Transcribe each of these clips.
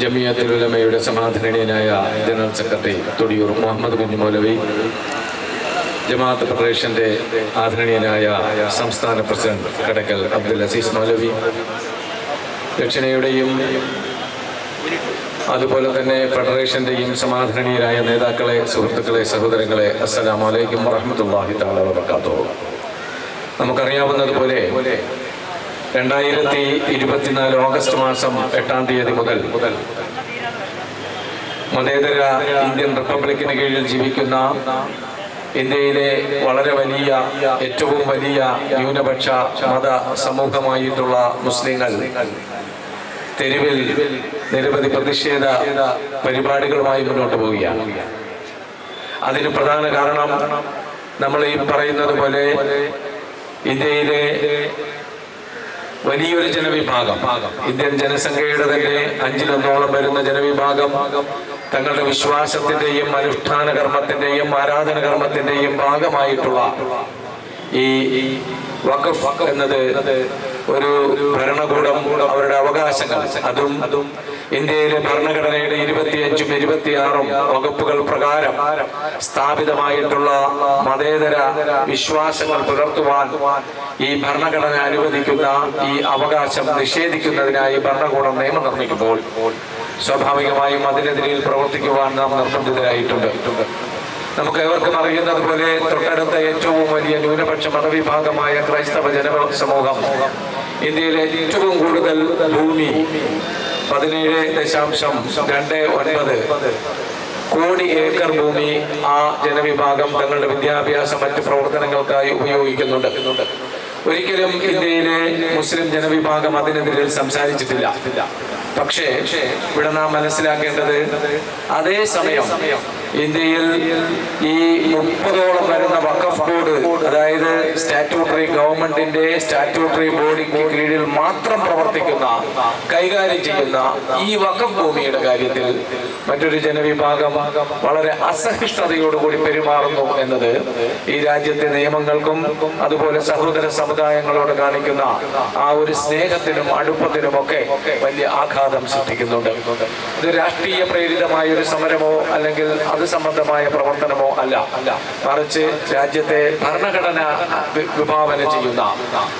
ജമിയത്തുൽ ഉലമയുടെ സമാധാനീയനായ general secretary Thodiyoor Muhammad Kunju മൗലവി ജമാഅത്ത് ഫെഡറേഷന്റെ ആദരണീയനായ സംസ്ഥാന പ്രസിഡന്റ് കടക്കൽ അബ്ദുൽ അസീസ് മൗലവി ദക്ഷിണയുടെയും അതുപോലെ തന്നെ ഫെഡറേഷന്റെയും സമാധാനീയരായ നേതാക്കളെ സുഹൃത്തുക്കളെ സഹോദരങ്ങളെ അസ്സലാമു അലൈക്കും വറഹ്മത്തുള്ളാഹി തആല വബറകാതുഹു. നമുക്കറിയാവുന്നതുപോലെ രണ്ടായിരത്തി ഇരുപത്തിനാല് ഓഗസ്റ്റ് മാസം എട്ടാം തീയതി മുതൽ മുതൽ മതേതര ഇന്ത്യൻ റിപ്പബ്ലിക്കിന് കീഴിൽ ജീവിക്കുന്ന ഇന്ത്യയിലെ വളരെ വലിയ ഏറ്റവും വലിയ ന്യൂനപക്ഷ മത സമൂഹമായിട്ടുള്ള മുസ്ലിങ്ങൾ തെരുവിൽ നിരവധി പ്രതിഷേധ പരിപാടികളുമായി മുന്നോട്ട് പോവുകയാണ്. അതിന് പ്രധാന കാരണം നമ്മൾ ഈ പറയുന്നത് പോലെ ഇന്ത്യയിലെ വലിയൊരു ജനവിഭാഗം. ഇന്ത്യൻ ജനസംഖ്യയുടെ തന്നെ അഞ്ചിലൊന്നോളം വരുന്ന ജനവിഭാഗം. തങ്ങളുടെ വിശ്വാസത്തിന്റെയും അനുഷ്ഠാന കർമ്മത്തിന്റെയും ആരാധന കർമ്മത്തിന്റെയും ഭാഗമായിട്ടുള്ള ഈ വഖഫ് എന്നത് ഒരു ഭരണകൂടം അവരുടെ അവകാശങ്ങൾ. അതും ഇന്ത്യയിലെ ഭരണഘടനയുടെ ഇരുപത്തിയഞ്ചും ഇരുപത്തിയാറും വകുപ്പുകൾ പ്രകാരം സ്ഥാപിതമായിട്ടുള്ള മതേതര വിശ്വാസങ്ങൾ പുലർത്തുവാൻ ഈ ഭരണഘടന അനുവദിക്കുന്ന ഈ അവകാശം നിഷേധിക്കുന്നതിനായി ഭരണകൂടം നിയമം നിർമ്മിക്കുമ്പോൾ സ്വാഭാവികമായും അതിനെതിരെ പ്രവർത്തിക്കുവാൻ നാം നിർബന്ധിതരായിട്ടുണ്ട്. നമുക്ക് ഏവർക്കും അറിയുന്നത് പോലെ തൊട്ടടുത്ത ഏറ്റവും വലിയ ന്യൂനപക്ഷ മതവിഭാഗമായ ക്രൈസ്തവ ജന സമൂഹം ഇന്ത്യയിലെ ഏറ്റവും കൂടുതൽ ഭൂമി പതിനേഴ് ദശാംശം രണ്ട് ഒൻപത് കോടി ഏക്കർ ഭൂമി ആ ജനവിഭാഗം തങ്ങളുടെ വിദ്യാഭ്യാസ മറ്റ് പ്രവർത്തനങ്ങൾക്കായി ഉപയോഗിക്കുന്നുണ്ട്. ഒരിക്കലും ഇന്ത്യയിലെ മുസ്ലിം ജനവിഭാഗം അതിനെതിരെ സംസാരിച്ചിട്ടില്ല. പക്ഷേ ഇവിടെ നാം മനസ്സിലാക്കേണ്ടത് അതേ സമയം ഇന്ത്യയിൽ ഈ മുപ്പതോളം വരുന്ന വക്കഫ് ബോർഡ് അതായത് സ്റ്റാറ്റ്യൂട്ടറി ഗവൺമെന്റിന്റെ സ്റ്റാറ്റ്യൂട്ടറി ബോർഡിക്ക് കീഴിൽ മാത്രം പ്രവർത്തിക്കുന്ന കൈകാര്യം ചെയ്യുന്ന ഈ വഖഫ് ഭൂമിയുടെ കാര്യത്തിൽ മറ്റൊരു ജനവിഭാഗം വളരെ അസഹിഷ്ണുതയോടുകൂടി പെരുമാറുന്നു എന്നത് ഈ രാജ്യത്തെ നിയമങ്ങൾക്കും അതുപോലെ സഹോദര സമുദായങ്ങളോട് കാണിക്കുന്ന ആ ഒരു സ്നേഹത്തിനും അടുപ്പത്തിനും ഒക്കെ വലിയ ആഘാതം സൃഷ്ടിക്കുന്നുണ്ട്. ഇത് രാഷ്ട്രീയ പ്രേരിതമായ ഒരു സമരമോ അല്ലെങ്കിൽ സംബന്ധമായ പ്രവർത്തനമോ അല്ല. മറിച്ച് രാജ്യത്തെ ഭരണഘടന വിഭാവന ചെയ്യുന്ന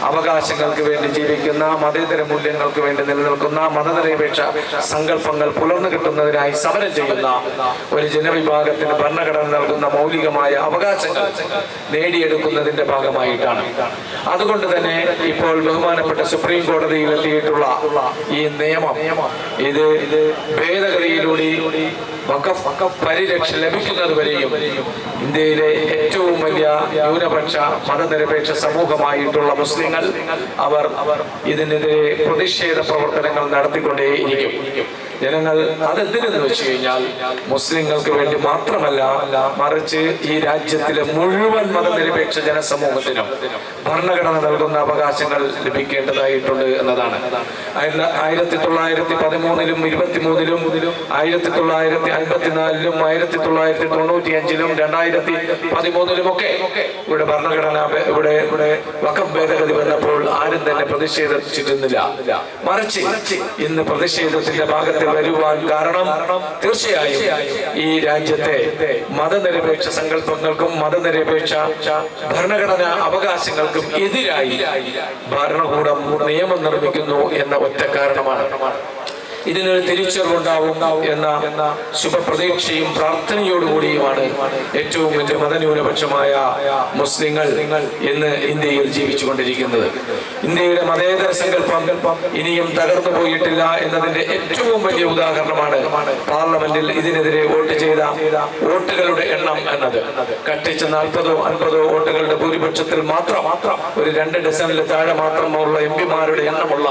അവകാശങ്ങൾക്ക് വേണ്ടി ജീവിക്കുന്ന മതേതര മൂല്യങ്ങൾക്ക് വേണ്ടി നിലനിൽക്കുന്ന മതനിരപേക്ഷ സങ്കല്പങ്ങൾ പുലർന്നു കിട്ടുന്നതിനായി സമരം ചെയ്യുന്ന ഒരു ജനവിഭാഗത്തിന് ഭരണഘടന നൽകുന്ന മൗലികമായ അവകാശങ്ങൾ നേടിയെടുക്കുന്നതിന്റെ ഭാഗമായിട്ടാണ്. അതുകൊണ്ട് തന്നെ ഇപ്പോൾ ബഹുമാനപ്പെട്ട സുപ്രീം കോടതിയിൽ എത്തിയിട്ടുള്ള ഈ നിയമം ഇത് ഭേദഗതിയിലൂടെ വഖഫ് പരിരക്ഷ ലഭിക്കുന്നത് വരെയും ഇന്ത്യയിലെ ഏറ്റവും വലിയ ന്യൂനപക്ഷ മതനിരപേക്ഷ സമൂഹമായിട്ടുള്ള മുസ്ലിങ്ങൾ അവർ ഇതിനെതിരെ പ്രതിഷേധ പ്രവർത്തനങ്ങൾ നടത്തിക്കൊണ്ടേയിരിക്കും. ജനങ്ങൾ അതെന്തിനെന്ന് വെച്ച് കഴിഞ്ഞാൽ മുസ്ലിങ്ങൾക്ക് വേണ്ടി മാത്രമല്ല മറിച്ച് ഈ രാജ്യത്തിലെ മുഴുവൻ മതനിരപേക്ഷ ജനസമൂഹത്തിനും ഭരണഘടന നൽകുന്ന അവകാശങ്ങൾ ലഭിക്കേണ്ടതായിട്ടുണ്ട് എന്നതാണ്. ആയിര- ആയിരത്തി തൊള്ളായിരത്തി പതിമൂന്നിലും ഇരുപത്തിമൂന്നിലും ആയിരത്തി തൊള്ളായിരത്തി അൻപത്തിനാലിലും ആയിരത്തി തൊള്ളായിരത്തി തൊണ്ണൂറ്റി അഞ്ചിലും രണ്ടായിരത്തി പതിമൂന്നിലും ഒക്കെ ഇവിടെ ഭരണഘടന ഇവിടെ ഇവിടെ വക്കം ഭേദഗതി വന്നപ്പോൾ ആരും തന്നെ പ്രതിഷേധിച്ചിരുന്നില്ല. മറിച്ച് ഇന്ന് പ്രതിഷേധത്തിന്റെ ഭാഗത്ത് വരുവാൻ കാരണം തീർച്ചയായും ഈ രാജ്യത്തെ മതനിരപേക്ഷ സങ്കല്പങ്ങൾക്കും മതനിരപേക്ഷ ഭരണഘടനാ അവകാശങ്ങൾക്കും എതിരായി ഭരണകൂടം നിയമം നിർമ്മിക്കുന്നു എന്ന ഒറ്റ കാരണമാണ്. ഇതിനൊരു തിരിച്ചറിവുണ്ടാവും എന്ന ശുഭപ്രതീക്ഷയും പ്രാർത്ഥനയോടുകൂടിയുമാണ് ഏറ്റവും വലിയ മതന്യൂനപക്ഷമായ മുസ്ലിങ്ങൾ ഇന്ന് ഇന്ത്യയിൽ ജീവിച്ചുകൊണ്ടിരിക്കുന്നത്. ഇന്ത്യയുടെ മതേതര സങ്കല്പം ഇനിയും തകർന്നു പോയിട്ടില്ല എന്നതിന്റെ ഏറ്റവും വലിയ ഉദാഹരണമാണ് പാർലമെന്റിൽ ഇതിനെതിരെ വോട്ട് ചെയ്ത വോട്ടുകളുടെ എണ്ണം എന്നത്. കട്ടിച്ച നാൽപ്പതോ അൻപതോ വോട്ടുകളുടെ ഭൂരിപക്ഷത്തിൽ മാത്രം ഒരു രണ്ട് ഡസനിൽ താഴെ മാത്രമുള്ള എം പിമാരുടെ എണ്ണമുള്ള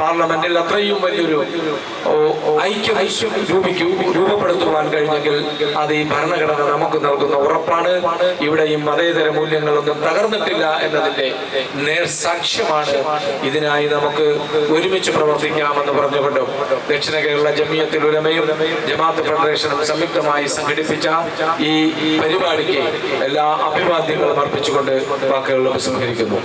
പാർലമെന്റിൽ അത്രയും വലിയൊരു ഓ, ഐക്യം രൂപിക്കൂ രൂപപ്പെടുത്തുവാൻ കഴിഞ്ഞെങ്കിൽ അത് ഈ ഭരണഘടന നമുക്ക് നൽകുന്ന ഉറപ്പാണ്. ഇവിടെയും മതേതര മൂല്യങ്ങളൊന്നും തകർന്നിട്ടില്ല എന്നതിന്റെ നേർസാക്ഷ്യമാണ്. ഇതിനായി നമുക്ക് ഒരുമിച്ച് പ്രവർത്തിക്കാമെന്ന് പറഞ്ഞുകൊണ്ടും ദക്ഷിണ കേരള ജമിയത്തിൽ ഉലമയും ജമാഅത്ത് ഫെഡറേഷനും സംയുക്തമായി സംഘടിപ്പിച്ച ഈ പരിപാടിക്ക് എല്ലാ അഭിവാദ്യങ്ങളും അർപ്പിച്ചുകൊണ്ട് വാക്കുകൾ ഉപസംഹരിക്കുന്നു.